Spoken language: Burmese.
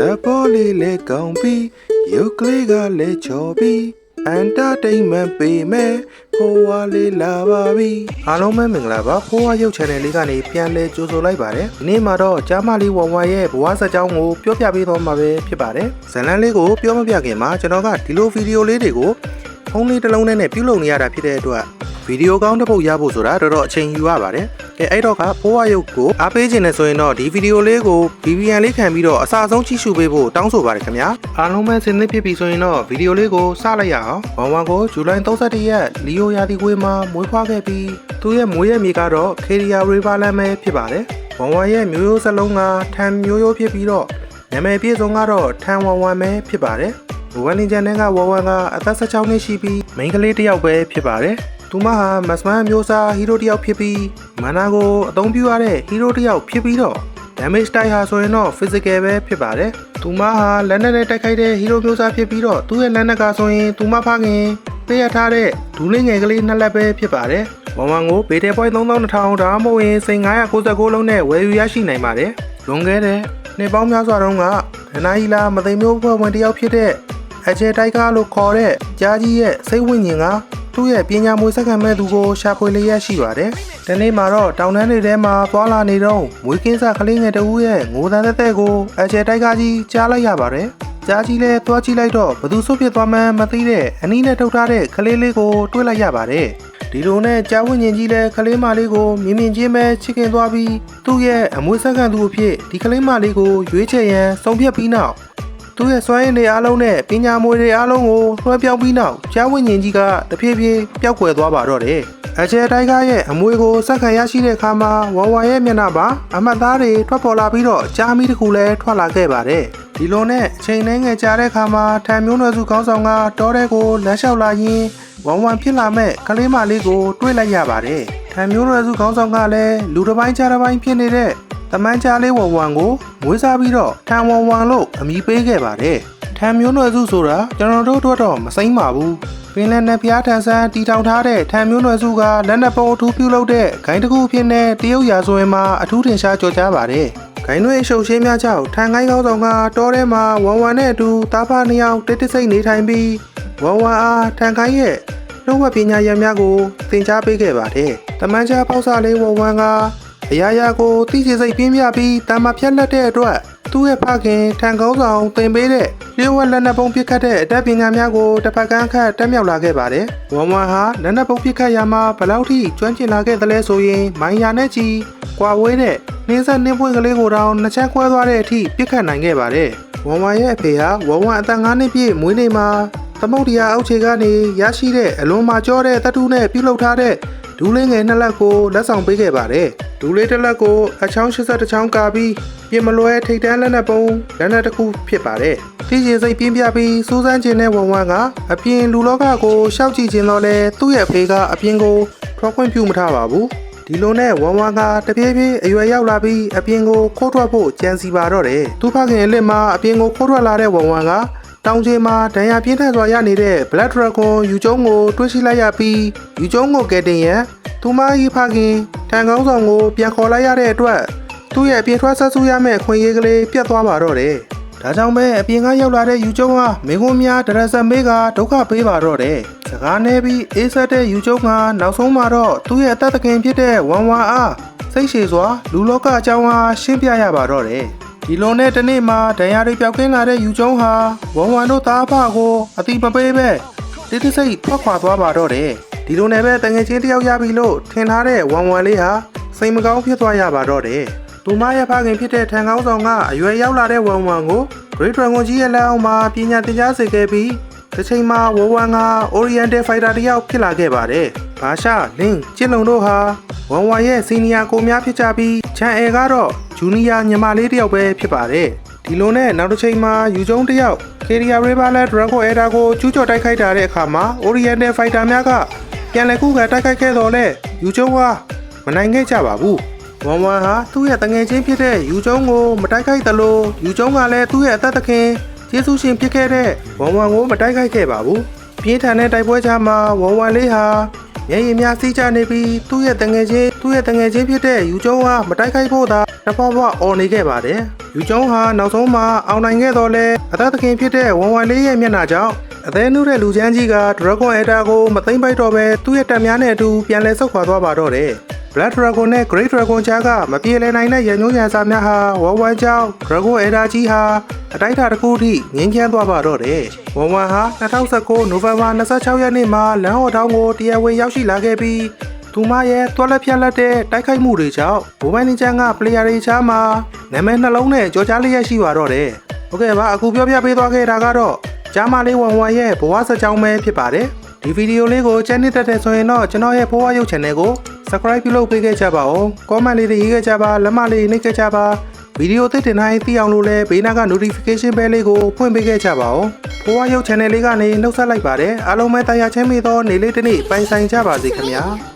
သဘောလေးလေးကောင်းပြီးရုပ်ကလေးကလည်းချော်ပြီးအန်တာတိန်မန်ပေးမယ်ဖိုးဝါလေးလာပါပြီအားလုံးပဲမင်္ဂလာပါဖိုးဝါရုပ် channel လေးကနေပြန်လဲကြိုဆိုလိုက်ပါတယ်ဒီနေ့မှာတော့ကြားမလေးဝမ်ဝါရဲ့ဘဝစကြောင်းကိုပြောပြပေးတော့မှာပဲဖြစ်ပါတယ်ဇလန်းလေးကိုပြောမပြခင်မှာကျွန်တော်ကဒီလိုဗီဒီယိုလေးတွေကိုဖုန်းလေးတစ်လုံးနဲ့ပြုလုပ်နေရတာဖြစ်တဲ့အတွက်ဗီဒီယိုကောင်းတစ်ပုတ်ရဖို့ဆိုတာတော်တော်အချိန်ယူရပါတယ် ကဲအဲ့တော့ကဖိုးဝါရုပ်ကိုအားပေးခြင်းနဲ့ဆိုရင်တော့ဒီဗီဒီယိုလေးကို VPN လေးခံပြီးတော့အစားဆုံးကြည့်ရှုပေးဖို့တောင်းဆိုပါတယ်ခင်ဗျာအားလုံးပဲစင်သစ်ဖြစ်ပြီဆိုရင်တော့ဗီဒီယိုလေးကိုစလိုက်ရအောင်ဝမ်ဝမ်ကိုဇူလိုင်31ရက်လီယိုယာတီကွေးမှာမွေးဖွားခဲ့ပြီးသူ့ရဲ့မွေးရက်မြေကတော့ခေရီယာရီဗာလန်ပဲဖြစ်ပါတယ်ဝမ်ဝမ်ရဲ့မျိုးရိုးစလုံးကထန်မျိုးရိုးဖြစ်ပြီးတော့နာမည်ပြည့်စုံကတော့ထန်ဝမ်ဝမ်ပဲဖြစ်ပါတယ်ဝမ်လင်ဂျန်နဲ့ကဝမ်ဝမ်ကအသက်16နှစ်ရှိပြီးမိန်းကလေးတစ်ယောက်ပဲဖြစ်ပါတယ် သူမဟာမတ်စမန်မျိုးစားဟီးရိုးတစ်ယောက်ဖြစ်ပြီးမန်နာကိုအသုံးပြုရတဲ့ဟီးရိုးတစ်ယောက်ဖြစ်ပြီးတော့ damage တိုက်ဟာဆိုရင်တော့ physical ပဲဖြစ်ပါတယ်။သူမဟာလက်နက်နဲ့တိုက်ခိုက်တဲ့ hero မျိုးစားဖြစ်ပြီးတော့သူ့ရဲ့လက်နက်ကဆိုရင်သူမဖခင်ပေးရထားတဲ့ဒူးလေးငယ်ကလေးနှစ်လက်ပဲဖြစ်ပါတယ်။ဝမ်ဝမ်ကိုဘေတယ် point 3200ဒါမှမဟုတ်ရင်စိန်999လုံးနဲ့ဝယ်ယူရရှိနိုင်ပါတယ်။လွန်ခဲ့တဲ့နှစ်ပေါင်းများစွာတုန်းကဒနာဟီလာမသိမ်းမျိုးဖွဲ့ဝင်တစ်ယောက်ဖြစ်တဲ့အချေတိုက်ကားလို့ခေါ်တဲ့ကြားကြီးရဲ့စိတ်ဝိညာဉ်က သူ့ရဲ့ပညာမွေစက္ကန့်မဲ့သူကိုရှာဖွေလျက်ရှိပါတယ်။ဒီနေ့မှာတော့တောင်တန်းတွေထဲမှာသွားလာနေတော့မွေးကင်းစကလေးငယ်တဦးရဲ့ငိုတန်းသက်သက်ကိုအချေတိုက်ကားကြီးကြားလိုက်ရပါတယ်။ကြားကြီးလဲသွားကြည့်လိုက်တော့ဘသူဆုတ်ဖြစ်သွားမှန်းမသိတဲ့အနည်းနဲ့ထုတ်ထားတဲ့ကလေးလေးကိုတွေ့လိုက်ရပါတယ်။ဒီလိုနဲ့ကြားဝိညာဉ်ကြီးလဲကလေးမလေးကိုမြင်မြင်ချင်းပဲချစ်ခင်သွားပြီးသူ့ရဲ့အမွေစက္ကန့်သူအဖြစ်ဒီကလေးမလေးကိုရွေးချယ်ရန်ဆုံးဖြတ်ပြီးနောက် သူ့ရဲ့စွမ်းရည်တွေအားလုံးနဲ့ပညာမွေတွေအားလုံးကိုလွှဲပြောင်းပြီးနောက်ကြားဝိညာဉ်ကြီးကတဖြည်းဖြည်းပျောက်ကွယ်သွားပါတော့တယ်။အကျယ်တိုင်းကားရဲ့အမွေကိုစက္ခံရရှိတဲ့အခါမှာဝမ်ဝါရဲ့မျက်နှာမှာအမှတ်သားတွေထွက်ပေါ်လာပြီးတော့ကြားမီတစ်ခုလည်းထွက်လာခဲ့ပါတယ်။ဒီလိုနဲ့အချိန်နှဲငယ်ကြာတဲ့အခါမှာထံမျိုးနွယ်စုခေါင်းဆောင်ကတောထဲကိုလမ်းလျှောက်လာရင်းဝမ်ဝမ်ဖြစ်လာမဲ့ကလေးမလေးကိုတွေ့လိုက်ရပါတယ်။ထံမျိုးနွယ်စုခေါင်းဆောင်ကလည်းလူတစ်ပိုင်းကြားတစ်ပိုင်းဖြစ်နေတဲ့ တမန်ကြားလေးဝမ်ဝမ်ကိုမွေးစားပြီးတော့ထံဝမ်ဝမ်လို့အမည်ပေးခဲ့ပါတယ်။ထံမျိုးနွယ်စုဆိုတာကျွန်တော်တို့တို့တော့မစိမ့်ပါဘူး။ပင်လယ်နယ်ဖျားထန်ဆန်းတီထောင်ထားတဲ့ထံမျိုးနွယ်စုကလက်နက်ပုံအထူးပြုလုပ်တဲ့ဂိုင်းတစ်ခုအဖြစ်နဲ့တရုတ်ရာဇဝင်မှာအထူးထင်ရှားကြော်ကြားပါတယ်။ဂိုင်းတွေအရှုပ်ရှင်းများကြောင့်ထန်ကိုင်းကောင်းဆောင်ကတောထဲမှာဝမ်ဝမ်နဲ့အတူတားဖာနှစ်ယောက်တိတ်တိတ်ဆိတ်နေထိုင်ပြီးဝမ်ဝမ်အားထန်ခိုင်းရဲ့နှုတ်ဝပညာရံများကိုသင်ကြားပေးခဲ့ပါတယ်။တမန်ကျပေါက်စာလေးဝမ်ဝမ်က အရာရာကိုသိချစိတ်ပြင်းပြပြီးတာမဖြတ်လက်တဲ့အတွက်သူ့ရဲ့ဖခင်ထန်ကောင်းဆောင်သင်ပေးတဲ့လျှို့ဝှက်လက်နက်ပုံပစ်ခတ်တဲ့အတတ်ပညာများကိုတစ်ဖက်ကန်းခတ်တက်မြောက်လာခဲ့ပါတယ်။ဝမ်ဝမ်ဟာလက်နက်ပုံပစ်ခတ်ရာမှာဘယ်လောက်ထိကျွမ်းကျင်လာခဲ့သလဲဆိုရင်မိုင်ယာနဲ့ချီကွာဝေးတဲ့နှင်းဆက်နှင်းပွင့်ကလေးကိုတောင်နှစ်ချက်ခွဲသွားတဲ့အထိပစ်ခတ်နိုင်ခဲ့ပါတယ်။ဝမ်ဝမ်ရဲ့အဖေဟာဝမ်ဝမ်အသက်9နှစ်ပြည့်မွေးနေ့မှာသမုတ်တရားအောက်ခြေကနေရရှိတဲ့အလွန်မာကျောတဲ့တတူးနဲ့ပြုလုပ်ထားတဲ့ ဒူးလေးငယ်နှစ်လက်ကိုလက်ဆောင်ပေးခဲ့ပါတယ်။ဒူးလေးတစ်လက်ကိုအချောင်း80ချောင်းကာပြီးပြင်မလွဲထိတ်တန်းလက်နက်ပုံလက်နက်တစ်ခုဖြစ်ပါတယ်။သိချင်စိတ်ပြင်းပြပြီးစူးစမ်းခြင်းနဲ့ဝမ်ဝမ်ကအပြင်လူလောကကိုရှောက်ကြည့်ခြင်းတော့လဲသူ့ရဲ့အဖေကအပြင်ကိုထွက်ခွင့်ပြုမထားပါဘူး။ဒီလိုနဲ့ဝမ်ဝမ်ကတပြေးပြေးအရွယ်ရောက်လာပြီးအပြင်ကိုခိုးထွက်ဖို့ကြံစီပါတော့တယ်။သူဖခင်အလစ်မှာအပြင်ကိုခိုးထွက်လာတဲ့ဝမ်ဝမ်က တောင်ချေမှာဒဏ်ရာပြင်းထန်စွာရနေတဲ့ Black Dragon ယူကျုံကိုတွေ့ရှိလိုက်ရပြီးယူကျုံကိုကယ်တင်ရန်သူမ၏ဖခင်ထန်ကောင်းဆောင်ကိုပြန်ခေါ်လိုက်ရတဲ့အတွက်သူ့ရဲ့အပြင်ထွက်ဆက်ဆူရမယ့်ခွင့်ရေးကလေးပြတ်သွားပါတော့တယ်။ဒါကြောင့်ပဲအပြင်ကရောက်လာတဲ့ယူကျုံကမင်းကွန်းများဒရဆက်မေးကဒုက္ခပေးပါတော့တယ်။စကားနေပြီးအေးဆက်တဲ့ယူကျုံကနောက်ဆုံးမှာတော့သူ့ရဲ့အသက်သခင်ဖြစ်တဲ့ဝမ်ဝါအားစိတ်ရှည်စွာလူလောကအကြောင်းအားရှင်းပြရပါတော့တယ်။ ဒီလိုနဲ့တနေ့မှာဒဏ်ရာတွေပျောက်ကင်းလာတဲ့ယူကျုံဟာဝမ်ဝမ်တို့သားဖကိုအတိမပေးပဲတိတိစိတ်ထွက်ခွာသွားပါတော့တယ်ဒီလိုနဲ့ပဲတငယ်ချင်းတယောက်ရပြီလို့ထင်ထားတဲ့ဝမ်ဝမ်လေးဟာစိတ်မကောင်းဖြစ်သွားရပါတော့တယ်သူမရဲ့ဖခင်ဖြစ်တဲ့ထန်ကောင်းဆောင်ကအရွယ်ရောက်လာတဲ့ဝမ်ဝမ်ကို Great Dragon ကြီးရဲ့လက်အောက်မှာပညာသင်ကြားစေခဲ့ပြီးတစ်ချိန်မှာဝမ်ဝမ်က Oriental Fighter တယောက်ဖြစ်လာခဲ့ပါတယ်ဘာရှာလင်းကျစ်လုံတို့ဟာဝမ်ဝမ်ရဲ့စီနီယာကိုများဖြစ်ကြပြီး ချန်အယ်ကတော့ဂျူနီယာညီမလေးတယောက်ပဲဖြစ်ပါတယ်ဒီလိုနဲ့နောက်တစ်ချိန်မှာယူကျုံတယောက် Caria Riverland Dragon Era ကိုကျူးကျော်တိုက်ခိုက်တာတဲ့အခါမှာ Oriental Fighter များကပြန်လည်ခုခံတိုက်ခိုက်ခဲ့တော့လဲယူကျုံကမနိုင်ခဲ့ကြပါဘူးဝမ်ဝမ်ဟာသူ့ရဲ့တငယ်ချင်းဖြစ်တဲ့ယူကျုံကိုမတိုက်ခိုက်သလိုယူကျုံကလည်းသူ့ရဲ့အသက်သခင်ယေရှုရှင်ဖြစ်ခဲ့တဲ့ဝမ်ဝမ်ကိုမတိုက်ခိုက်ခဲ့ပါဘူးပြင်းထန်တဲ့တိုက်ပွဲကြားမှာဝမ်ဝမ်လေးဟာ မျက်ရည်များစီးကျနေပြီးသူ့ရဲ့တငယ်ချင်းသူ့ရဲ့တငယ်ချင်းဖြစ်တဲ့ယူကျုံဟာမတိုက်ခိုက်ဖို့သာတဖွာဖွာအော်နေခဲ့ပါတယ်ယူကျုံဟာနောက်ဆုံးမှာအောင်နိုင်ခဲ့တော့လဲအသက်သခင်ဖြစ်တဲ့ဝဝလေးရဲ့မျက်နှာကြောင့်အသေးနုတဲ့လူချမ်းကြီးက Dragon Eder ကိုမသိမ့်ပိုက်တော့ပဲသူ့ရဲ့တပ်များနဲ့အတူပြန်လည်ဆုတ်ခွာသွားပါတော့တယ် Black Dragon နဲ့ Great Dragon ကြားကမပြေလည်နိုင်တဲ့ရန်ညွှန်းရန်စာများဟာဝမ်ဝမ်ကြောင့် Dragon Eder ကြီးဟာအတိုက်အတာတစ်ခုထိငင်းချမ်းသွားပါတော့တယ်။ဝမ်ဝမ်ဟာ2019နိုဝင်ဘာ26ရက်နေ့မှာလမ်းဟော်တောင်းကိုတရားဝင်ရောက်ရှိလာခဲ့ပြီးသူမရဲ့တွက်လက်ဖြတ်လက်တဲ့တိုက်ခိုက်မှုတွေကြောင့်ဘိုးဘိုင်းနေချမ်းကပလေယာတွေချားမှာနာမည်နှလုံးနဲ့ကြော်ကြားလျက်ရှိပါတော့တယ်။ဟုတ်ကဲ့ပါအခုပြောပြပေးသွားခဲ့တာကတော့ကျမ်းမာလေးဝမ်ဝမ်ရဲ့ဘဝစကြောင်းပဲဖြစ်ပါတယ်။ ဒီဗီဒီယိုလေးကိုချမ်းနစ်တက်တဲ့ဆိုရင်တော့ကျွန်တော်ရဲ့ဖိုးဝါရုပ် channel ကို subscribe ပြုလုပ်ပေးခဲ့ကြပါဦး။ comment လေးတွေရေးခဲ့ကြပါလက်မလေးနှိပ်ခဲ့ကြပါဗီဒီယိုသစ်တင်တိုင်းသိအောင်လို့လည်းဘေးနားက notification bell လေးကိုဖွင့်ပေးခဲ့ကြပါဦး။ဖိုးဝါရုပ် channel လေးကနေနှုတ်ဆက်လိုက်ပါတယ်။အားလုံးပဲတရားချမ်းမြေသောနေလေးတစ်နေ့ပိုင်ဆိုင်ကြပါစေခင်ဗျာ။